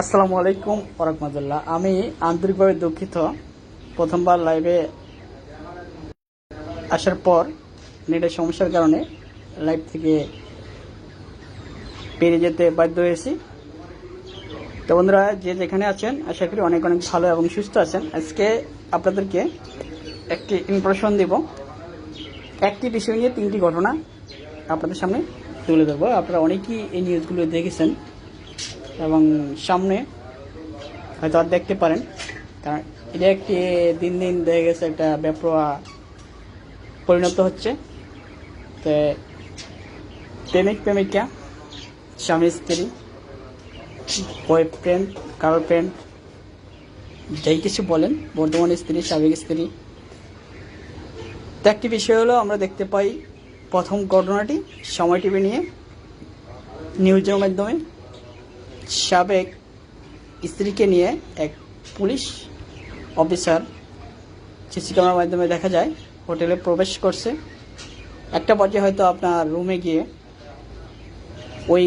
আসসালামু আলাইকুম ওরহমতুল্লাহ আমি আন্তরিকভাবে দুঃখিত প্রথমবার লাইভে আসার পর নেটের সমস্যার কারণে লাইভ থেকে পেরিয়ে যেতে বাধ্য হয়েছি। তো বন্ধুরা, যে যেখানে আছেন, আশা করি অনেক অনেক ভালো এবং সুস্থ আছেন। আজকে আপনাদেরকে একটি ইনফরমেশন দেব। একটি বিষয় নিয়ে তিনটি ঘটনা আপনাদের সামনে তুলে ধরবো। আপনারা অনেকেই এই নিউজগুলো দেখেছেন। এবং সামনে হয়তো আর দেখতে পারেন। কারণ এটা একটি দিন দিন দেখা গেছে একটা ব্যাপরা পরিণত হচ্ছে। তো প্রেমিক, প্রেমিকা, স্বামী, স্ত্রী বয়ফ্রেন্ড গার্লফ্রেন্ড যাই কিছু বলেন, বর্তমান স্ত্রী সাবেক স্ত্রী। তো একটি বিষয় হলো, আমরা দেখতে পাই প্রথম ঘটনাটি সময় টিভি নিয়ে নিউজের মাধ্যমে। সাবেক স্ত্রীকে নিয়ে এক পুলিশ অফিসার সিসি ক্যামেরার মাধ্যমে দেখা যায়, হোটেলে প্রবেশ করছে। একটা পর্যায়ে হয়তো আপনার রুমে গিয়ে ওই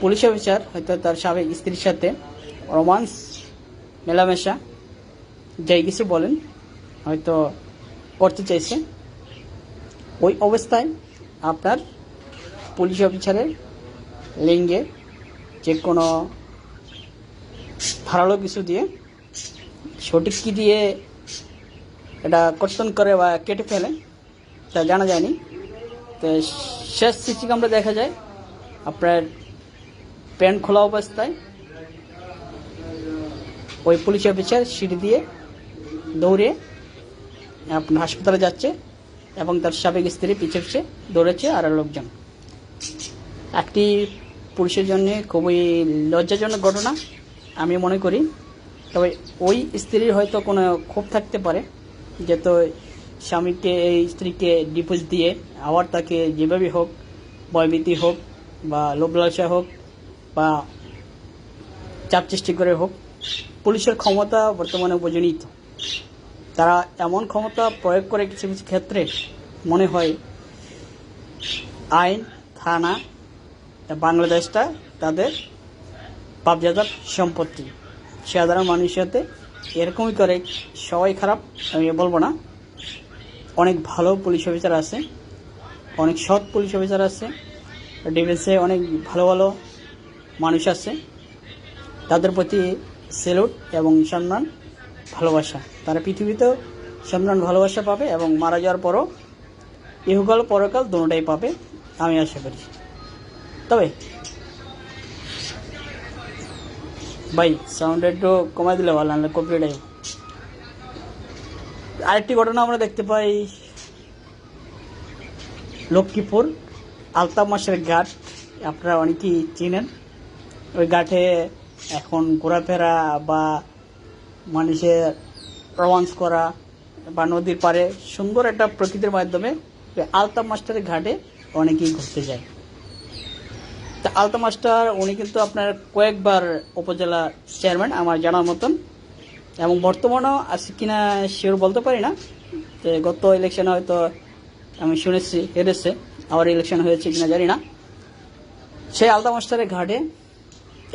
পুলিশ অফিসার, হয়তো তার সাবেক স্ত্রীর সাথে রোমান্স, মেলামেশা, যাই কিছু বলেন, হয়তো করতে চাইছে। ওই অবস্থায় আপনার পুলিশ অফিসারের লিঙ্গে যে কোনো ধারালো কিছু দিয়ে, সঠিক কি দিয়ে এটা কর্তন করে বা কেটে ফেলে, তা জানা যায়নি। তো শেষ ক্যামেরা দেখা যায়, আপনার প্যান্ট খোলা অবস্থায়, ওই পুলিশ অফিসার সিঁড়ি দিয়ে দৌড়ে আপনার হাসপাতালে যাচ্ছে এবং তার সাবেক স্ত্রী পিছে পিছে দৌড়েছে আর লোকজন। একটি পুরুষের জন্য খুবই লজ্জাজনক ঘটনা, আমি মনে করি। তবে ওই স্ত্রীর হয়তো কোনো ক্ষোভ থাকতে পারে, যে তো স্বামীকে, এই স্ত্রীকে ডিপোজ দিয়ে আবার তাকে যেভাবে হোক, ভয়ভীতি হোক বা লোভলাসা হোক বা চাপ সৃষ্টি করে হোক, পুলিশের ক্ষমতা বর্তমানে উপজনীত তারা এমন ক্ষমতা প্রয়োগ করে কিছু কিছু ক্ষেত্রে মনে হয় আইন, থানা বাংলাদেশটা তাদের পাবজাদার সম্পত্তি। সাধারণ মানুষের সাথে এরকমই করে, সবাই খারাপ, আমি বলব না। অনেক ভালো পুলিশ অফিসার আছে, অনেক সৎ পুলিশ অফিসার আছে, ডিফেন্সে অনেক ভালো ভালো মানুষ আছে। তাদের প্রতি সেলুট এবং সম্মান, ভালোবাসা। তারা পৃথিবীতেও সম্মান, ভালোবাসা পাবে এবং মারা যাওয়ার পরও ইহকাল পরকাল দুটোটাই পাবে, আমি আশা করি। তবে। ভাই সাউন্ড একটু কমাই দিলে ভালো, নাহলে কপিটাই আরেকটি ঘটনা আমরা দেখতে পাই লক্ষ্মীপুর আলতাপ মাসের ঘাট। আপনারা অনেকেই চিনেন। ওই ঘাটে এখন ঘোরাফেরা বা মানুষের রোমান্স করা বা নদীর পাড়ে সুন্দর একটা প্রকৃতির মাধ্যমে ওই আলতাপ মাস্টারের ঘাটে অনেকেই ঘুরতে যায়। তা আলতা মাস্টার, উনি কিন্তু আপনার কয়েকবার উপজেলা চেয়ারম্যান আমার জানার মতন। এবং বর্তমানেও আছে কিনা শিওর বলতে পারি না। যে গত ইলেকশনে হয়তো আমি শুনেছি, হেরেছে। আবার ইলেকশন হয়েছে কিনা জানি না। সেই আলতা মাস্টারের ঘাটে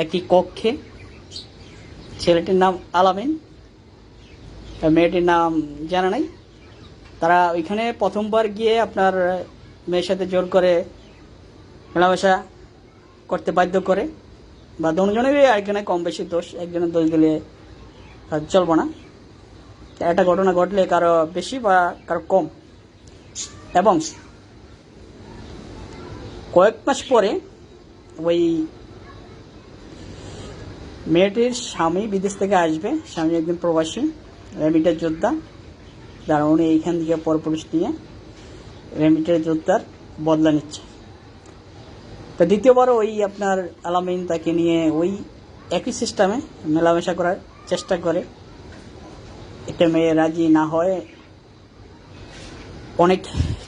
একটি কক্ষে ছেলেটির নাম আলামিন মেয়েটির নাম জানা নাই তারা ওইখানে প্রথমবার গিয়ে আপনার মেয়ের সাথে জোর করে মেলামেশা করতে বাধ্য করে। বা দুজনেরই একজনের কম বেশি দোষ, একজনের দোষ দিলে চলবো না। একটা ঘটনা ঘটলে কারও বেশি বা কারও কম। এবং কয়েক মাস পরে ওই মেয়েটির স্বামী বিদেশ থেকে আসবে। স্বামী একজন প্রবাসী, রেমিটার যোদ্ধা। যারা উনি এইখান থেকে পরপুরুষ নিয়ে রেমিটার যোদ্ধার বদলা নিচ্ছে। তো দ্বিতীয়বার ওই আপনার আলামিন তাকে নিয়ে ওই একই সিস্টেমে মেলামেশা করার চেষ্টা করে। একটা মেয়ে রাজি না হয় অনেক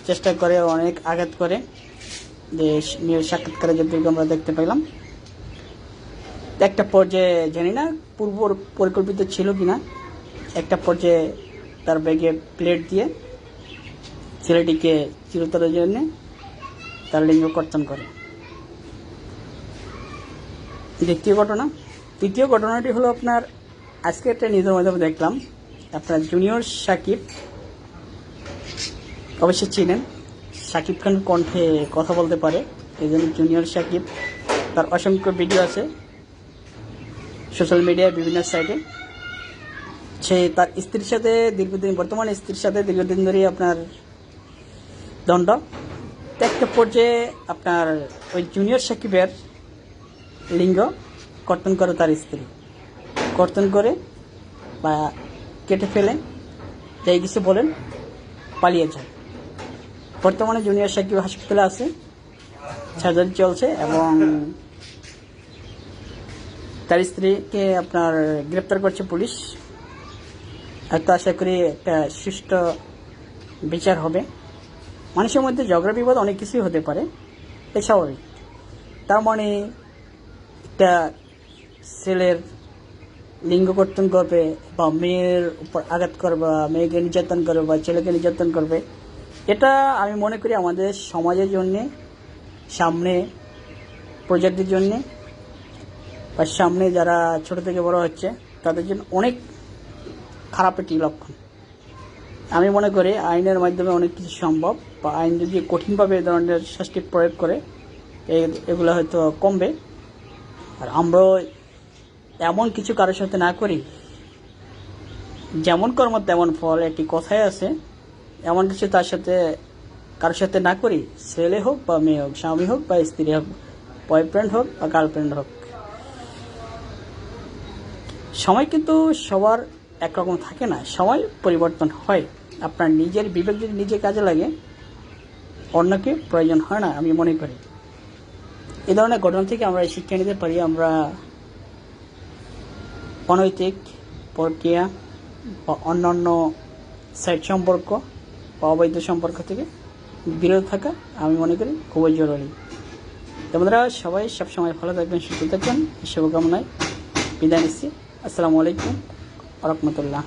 চেষ্টা করে, অনেক আঘাত করে। যে মেয়ের সাক্ষাৎকারে যতটুকু আমরা দেখতে পেলাম। একটা পর্যায়ে জানি না পূর্ব পরিকল্পিত ছিল কি না একটা পর্যায়ে তার ব্যাগে প্লেট দিয়ে ছেলেটিকে চিরতরের জন্য তার লিঙ্গ কর্তন করে। দ্বিতীয় ঘটনা। তৃতীয় ঘটনাটি হলো আপনার, আজকে একটা নিজের মাধ্যমে দেখলাম। আপনার জুনিয়র সাকিব, অবশ্যই চিনেন। সাকিব খান কণ্ঠে কথা বলতে পারে। এই জন্য জুনিয়র সাকিব, তার অসংখ্য ভিডিও আছে সোশ্যাল মিডিয়ায় বিভিন্ন সাইটে সে তার স্ত্রীর সাথে দীর্ঘদিন, বর্তমান স্ত্রীর সাথে দীর্ঘদিন ধরে আপনার দণ্ড একটা পর্যায়ে আপনার ওই জুনিয়র সাকিবের লিঙ্গ কর্তন করে তার স্ত্রী। কর্তন করে বা কেটে ফেলে, যাই কিছু বলেন, পালিয়ে যায়। বর্তমানে জুনিয়র সাকিব হাসপাতালে আছে, সার্জারি চলছে এবং তার স্ত্রীকে আপনার গ্রেপ্তার করছে পুলিশ। আর হয়তো আশা করি একটা সুষ্ঠু বিচার হবে। মানুষের মধ্যে ঝগড়া বিবাদ অনেক কিছুই হতে পারে এ স্বাভাবিক। তার মানে একটা ছেলের লিঙ্গ কর্তন করবে বা মেয়ের উপর আঘাত করবে, মেয়েকে নির্যাতন করবে বা ছেলেকে নির্যাতন করবে, এটা আমি মনে করি আমাদের সমাজের জন্যে, সামনে প্রজাতির জন্যে বা সামনে যারা ছোট থেকে বড় হচ্ছে, তাদের জন্য অনেক খারাপ একটি লক্ষণ। আমি মনে করি আইনের মাধ্যমে অনেক কিছু সম্ভব বা আইন যদি কঠিনভাবে এ ধরনের শাস্তি প্রয়োগ করে এগুলো হয়তো কমবে। আর আমরা এমন কিছু কারোর সাথে না করি। যেমন কর্ম, তেমন ফল একটি কথাই আছে। এমন কিছু তার সাথে, কারোর সাথে না করি। ছেলে হোক বা মেয়ে হোক, স্বামী হোক বা স্ত্রী হোক বয়ফ্রেন্ড হোক বা গার্লফ্রেন্ড হোক। সময় কিন্তু সবার একরকম থাকে না। সময় পরিবর্তন হয়। আপনার নিজের বিবেক যদি নিজে কাজে লাগে, অন্যকে প্রয়োজন হয় না, আমি মনে করি। এ ধরনের ঘটনা থেকে আমরা শিক্ষা নিতে পারি। আমরা অনৈতিক প্রক্রিয়া বা অন্যান্য সাইড সম্পর্ক বা অবৈধ সম্পর্ক থেকে বিরত থাকা আমি মনে করি খুবই জরুরি। তো বন্ধুরা, সবাই সবসময় ভালো থাকবেন, সুস্থ থাকবেন। শুভকামনায় বিদায় নিচ্ছি। আসসালামু আলাইকুম রহমতুল্লাহ।